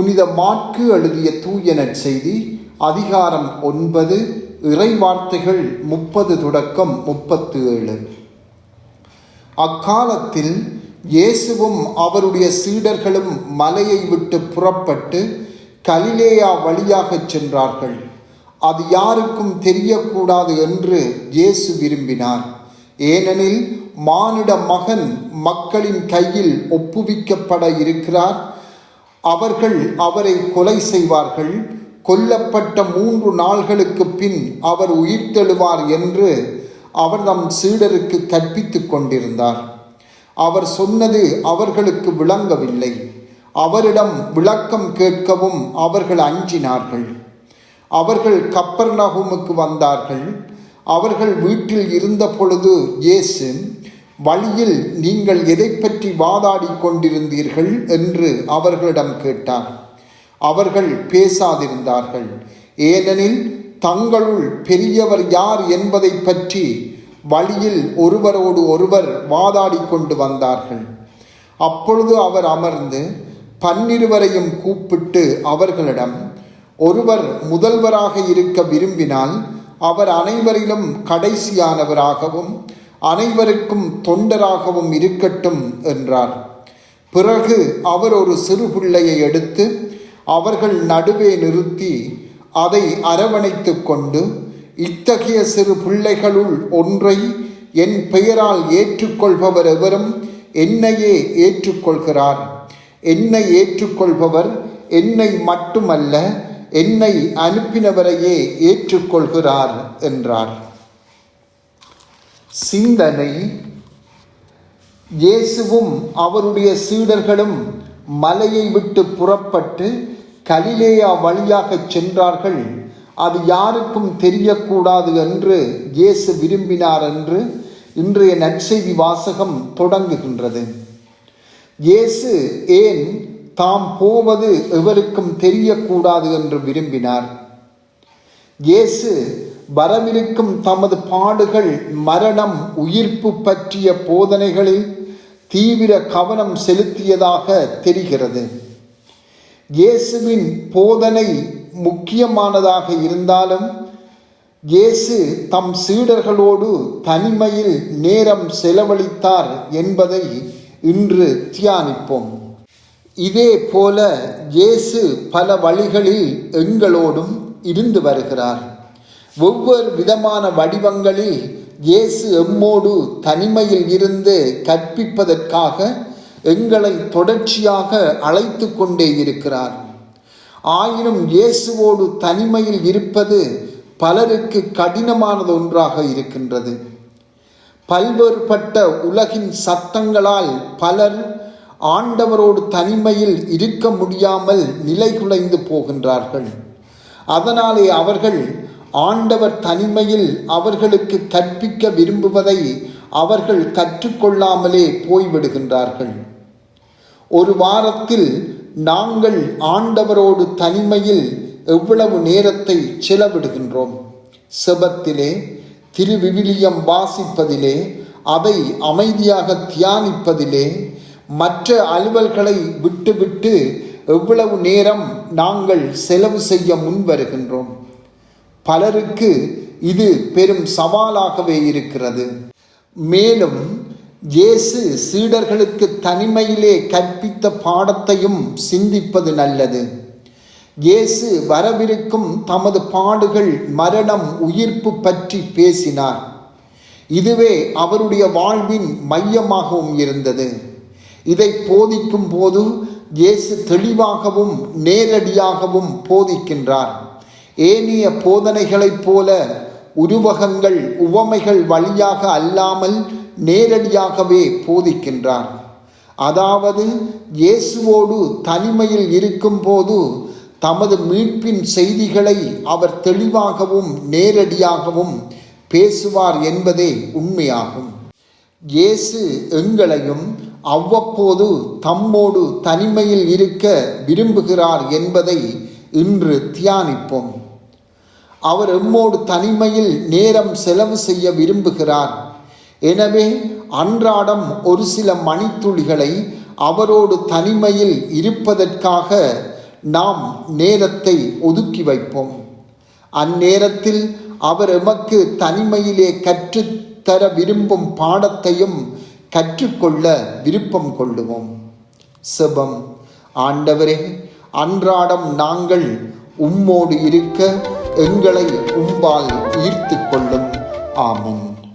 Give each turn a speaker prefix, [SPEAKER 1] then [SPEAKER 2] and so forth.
[SPEAKER 1] புனித மாற்கு எழுதிய தூயனற் செய்தி அதிகாரம் ஒன்பது இறை வார்த்தைகள் முப்பது தொடக்கம் முப்பத்து ஏழு அக்காலத்தில் இயேசுவும் அவருடைய சீடர்களும் மலையை விட்டு புறப்பட்டு கலிலேயா வழியாகச் சென்றார்கள். அது யாருக்கும் தெரியக்கூடாது என்று இயேசு விரும்பினார். ஏனெனில் மானிட மகன் மக்களின் கையில் ஒப்புவிக்கப்பட இருக்கிறார். அவர்கள் அவரை கொலை செய்வார்கள். கொல்லப்பட்ட மூன்று நாள்களுக்கு பின் அவர் உயிர்த்தெழுவார் என்று அவர் தம் சீடருக்கு கற்பித்துக் கொண்டிருந்தார். அவர் சொன்னது அவர்களுக்கு விளங்கவில்லை. அவரிடம் விளக்கம் கேட்கவும் அவர்கள் அஞ்சினார்கள். அவர்கள் கப்பர் நகுமுக்கு வந்தார்கள். அவர்கள் வீட்டில் இருந்த பொழுது இயேசு வழியில் நீங்கள் எதை பற்றி வாதாடி கொண்டிருந்தீர்கள் என்று அவர்களிடம் கேட்டார் அவர்கள் பேசாதிருந்தார்கள். ஏனெனில் தங்களுள் பெரியவர் யார் என்பதை பற்றி வழியில் ஒருவரோடு ஒருவர் வாதாடி கொண்டு வந்தார்கள். அப்பொழுது அவர் அமர்ந்து பன்னிருவரையும் கூப்பிட்டு அவர்களிடம் ஒருவர் முதல்வராக இருக்க விரும்பினால் அவர் அனைவரிலும் கடைசியானவராகவும் அனைவருக்கும் தொண்டராகவும் இருக்கட்டும் என்றார். பிறகு அவர் ஒரு சிறு பிள்ளையை எடுத்து அவர்கள் நடுவே நிறுத்தி அதை அரவணைத்து கொண்டு இத்தகைய சிறு பிள்ளைகளுள் ஒன்றை என் பெயரால் ஏற்றுக்கொள்பவர் எவரும் என்னையே ஏற்றுக்கொள்கிறார். என்னை ஏற்றுக்கொள்பவர் என்னை மட்டுமல்ல என்னை அனுப்பினவரையே ஏற்றுக்கொள்கிறார் என்றார். சிந்தனை இயேசுவும் அவருடைய சீடர்களும் மலையை விட்டு புறப்பட்டு கலிலேயா வழியாகச் சென்றார்கள். அது யாருக்கும் தெரியக்கூடாது என்று இயேசு விரும்பினார் என்று இன்றைய நற்செய்தி வாசகம் தொடங்குகின்றது. இயேசு ஏன் தாம் போவது எவருக்கும் தெரியக்கூடாது என்று விரும்பினார்? இயேசு வரவிருக்கும் தமது பாடுகள் மரணம் உயிர்ப்பு பற்றிய போதனைகளில் தீவிர கவனம் செலுத்தியதாக தெரிகிறது. இயேசுவின் போதனை முக்கியமானதாக இருந்தாலும் இயேசு தம் சீடர்களோடு தனிமையில் நேரம் செலவழித்தார் என்பதை இன்று தியானிப்போம். இதே போல இயேசு பல வழிகளில் எங்களோடும் இருந்து வருகிறார். ஒவ்வொரு விதமான வடிவங்களில் இயேசு எம்மோடு தனிமையில் இருந்து கற்பிப்பதற்காக எங்களை தொடர்ச்சியாக அழைத்து கொண்டே இருக்கிறார். ஆயினும் இயேசுவோடு தனிமையில் இருப்பது பலருக்கு கடினமானது ஒன்றாக இருக்கின்றது. பல்வேறுபட்ட உலகின் சத்தங்களால் பலர் ஆண்டவரோடு தனிமையில் இருக்க முடியாமல் நிலைகுலைந்து போகின்றார்கள். அதனாலே அவர்கள் ஆண்டவர் தனிமையில் அவர்களுக்கு கற்பிக்க விரும்புவதை அவர்கள் கற்றுக்கொள்ளாமலே போய்விடுகின்றார்கள். ஒரு வாரத்தில் நாங்கள் ஆண்டவரோடு தனிமையில் எவ்வளவு நேரத்தை செலவிடுகின்றோம்? செபத்திலே திருவிவிலியம் வாசிப்பதிலே அதை அமைதியாக தியானிப்பதிலே மற்ற அலுவல்களை விட்டுவிட்டு எவ்வளவு நேரம் நாங்கள் செலவு செய்ய முன் வருகின்றோம் பலருக்கு இது பெரும் சவாலாகவே இருக்கிறது. மேலும் இயேசு சீடர்களுக்கு தனிமையிலே கற்பித்த பாடத்தையும் சிந்திப்பது நல்லது. இயேசு வரவிருக்கும் தமது பாடுகள் மரணம் உயிர்ப்பு பற்றி பேசினார். இதுவே அவருடைய வாழ்வின் மையமாகவும் இருந்தது. இதை போதிக்கும் போது இயேசு தெளிவாகவும் நேரடியாகவும் போதிக்கின்றார். ஏனிய போதனைகளைப் போல உருவகங்கள் உவமைகள் வழியாக அல்லாமல் நேரடியாகவே போதிக்கின்றார். அதாவது இயேசுவோடு தனிமையில் இருக்கும்போது தமது மீட்பின் செய்திகளை அவர் தெளிவாகவும் நேரடியாகவும் பேசுவார் என்பதே உண்மையாகும். இயேசு எங்களையும் அவ்வப்போது தம்மோடு தனிமையில் இருக்க விரும்புகிறார் என்பதை இன்று தியானிப்போம். அவர் எம்மோடு தனிமையில் நேரம் செலவு செய்ய விரும்புகிறார். எனவே அன்றாடம் ஒரு சில மணித்துளிகளை அவரோடு தனிமையில் இருப்பதற்காக நாம் நேரத்தை ஒதுக்கி வைப்போம். அந்நேரத்தில் அவர் எமக்கு தனிமையிலே கற்றுத்தர விரும்பும் பாடத்தையும் கற்றுக்கொள்ள விருப்பம் கொள்ளுவோம். செபம். ஆண்டவரே அன்றாடம் நாங்கள் உம்மோடு இருக்க எங்களை உம்பால் ஈர்த்து கொள்ளும். ஆமன்.